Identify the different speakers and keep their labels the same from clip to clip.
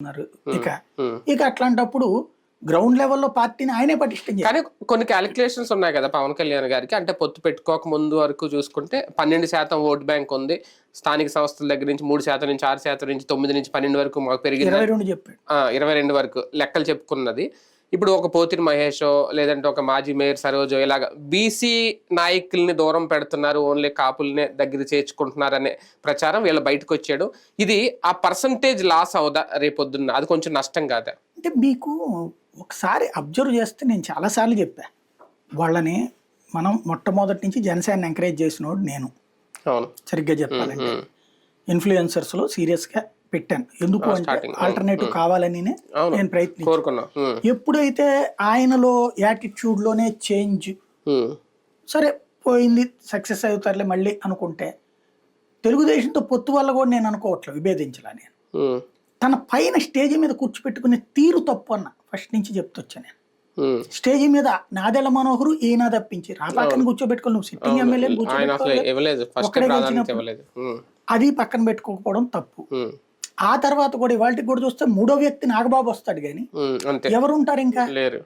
Speaker 1: ఉన్నారు. ఇక. ఇక అట్లాంటప్పుడు గ్రౌండ్ లెవెల్లో పార్టీని ఆయనే పటిష్టం
Speaker 2: కానీ కొన్ని క్యాలిక్యులేషన్స్ ఉన్నాయి కదా పవన్ కళ్యాణ్ గారికి. అంటే పొత్తు పెట్టుకోక ముందు వరకు చూసుకుంటే పన్నెండు శాతం ఓట్ బ్యాంక్ ఉంది. స్థానిక సంస్థల దగ్గర నుంచి మూడు శాతం నుంచి ఆరు శాతం నుంచి తొమ్మిది నుంచి పన్నెండు వరకు మాకు పెరిగింది.
Speaker 1: ఇరవై రెండు చెప్పాడు.
Speaker 2: ఇరవై రెండు వరకు లెక్కలు చెప్పుకున్నది. ఇప్పుడు ఒక పోతిరి మహేషో లేదంటే ఒక మాజీ మేయర్ సరోజో ఇలాగ బీసీ నాయకుల్ని దూరం పెడుతున్నారు ఓన్లీ కాపుల్నే దగ్గర చేర్చుకుంటున్నారు అనే ప్రచారం వీళ్ళ బయటకు వచ్చాడు. ఇది ఆ పర్సంటేజ్ లాస్ అవుదా రేపొద్దున్న? అది కొంచెం నష్టం కాదా?
Speaker 1: అంటే మీకు ఒకసారి అబ్జర్వ్ చేస్తే నేను చాలాసార్లు చెప్పా. వాళ్ళని మనం మొట్టమొదటి నుంచి జనసేన ఎంకరేజ్ చేసినోడు నేను.
Speaker 2: అవును.
Speaker 1: సరిగ్గా చెప్పాలంటే.
Speaker 2: ఉమ్.
Speaker 1: ఇన్ఫ్లుయెన్సర్స్లో సీరియస్గా పెట్టాను ఎందుకు అంటే. ఆల్టర్నేటివ్ కావాలని. నేను ప్రయత్నించాను. ఎప్పుడైతే ఆయనలో యాటిట్యూడ్లోనే చేంజ్. సరే పోయింది సక్సెస్ అవుతారులే మళ్ళీ అనుకుంటే తెలుగుదేశంతో పొత్తు వల్ల కూడా నేను అనుకోవట్లేదు విభేదించలా నేను. తన పైన స్టేజ్ మీద కూర్చోపెట్టుకునే తీరు తప్పు అన్న ఫస్ట్ నుంచి చెప్తొచ్చా నేను. స్టేజ్ మీద నాదెళ్ళ మనోహరు ఈయన తప్పించి రాపాకని కూర్చోబెట్టుకుని నువ్వు సిట్టింగ్ ఎమ్మెల్యే
Speaker 2: ఉమ్.
Speaker 1: అది పక్కన పెట్టుకోకపోవడం తప్పు. ఆ తర్వాత కూడా ఇవాళకి కూడా చూస్తే మూడో వ్యక్తి నాగబాబు వస్తాడు కానీ ఎవరు ఉంటారు ఇంకా?
Speaker 2: లేరు.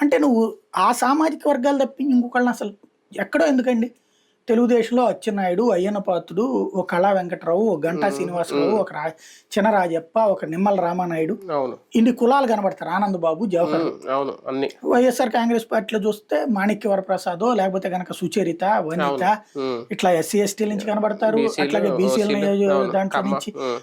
Speaker 1: అంటే నువ్వు ఆ సామాజిక వర్గాలు తప్పి ఇంకొకళ్ళని అసలు ఎక్కడో ఎందుకండి? తెలుగుదేశంలో అచ్చెన్నాయుడు అయ్యన్న పాత్రుడు ఒక కళా వెంకట్రావు ఒక గంటా శ్రీనివాసరావు ఒక రా చినరాజప్ప ఒక నిమ్మల రామానాయుడు ఇన్ని కులాలు కనబడతారు. ఆనంద్ బాబు జవహర్ వైఎస్ఆర్ కాంగ్రెస్ పార్టీలో చూస్తే మాణిక్య వరప్రసాద్ లేకపోతే కనుక సుచరిత వనిత. ఇట్లా ఎస్సీ ఎస్టీల నుంచి కనబడతారు. అట్లాగే బీసీల
Speaker 2: అవును,
Speaker 1: దాంట్లో నుంచి.